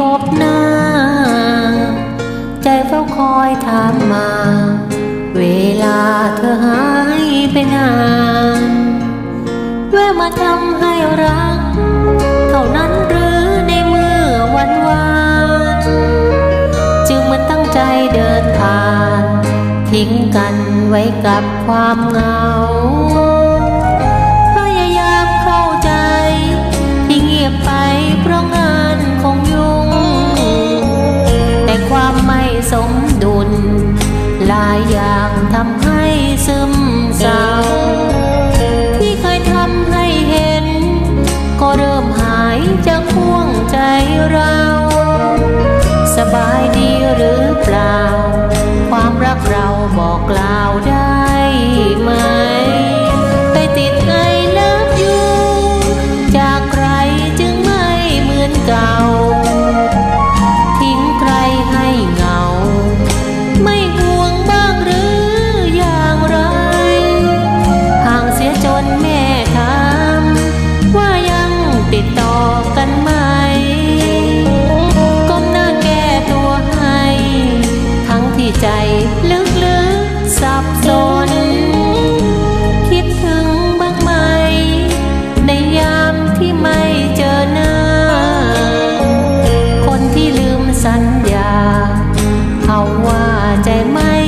พบหน้า ใจเฝ้าคอยถามมา เวลาเธอหายไปนานแวะมาทำให้รัก เท่านั้นหรือในเมื่อวันวานจึงมันตั้งใจเดินผ่าน ทิ้งกันไว้กับความเหงาพยายามเข้าใจที่เงียบไป ลายอย่างทำให้ซึมเศร้า ที่เคยทำให้เห็น ก็เริ่มหายจากห่วงใจเรา สบายดีหรือเปล่า ความรักเราบอกกล่าว สับสน คิดถึงบ้างไหม ในยามที่ไม่เจอหน้า คนที่ลืมสัญญา เขาว่าใจไม่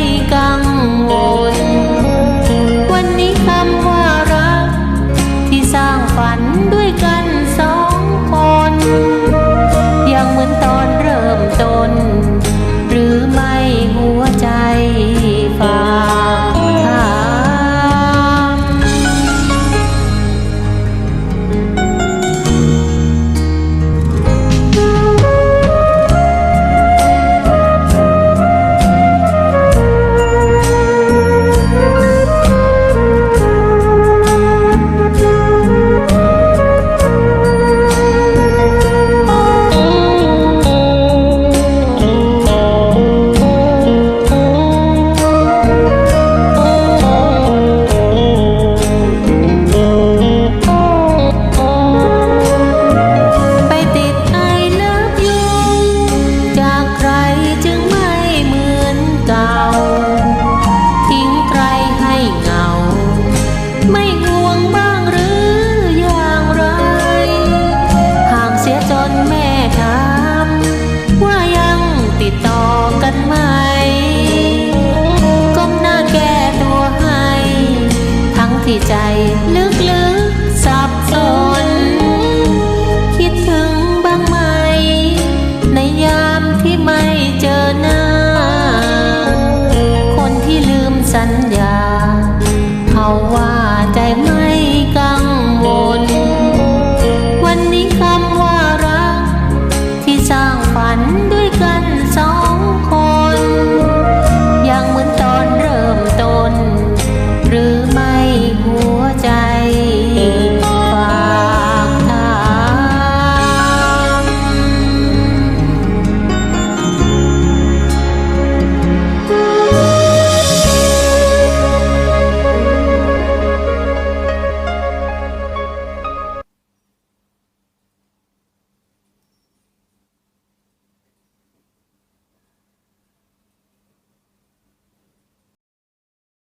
mong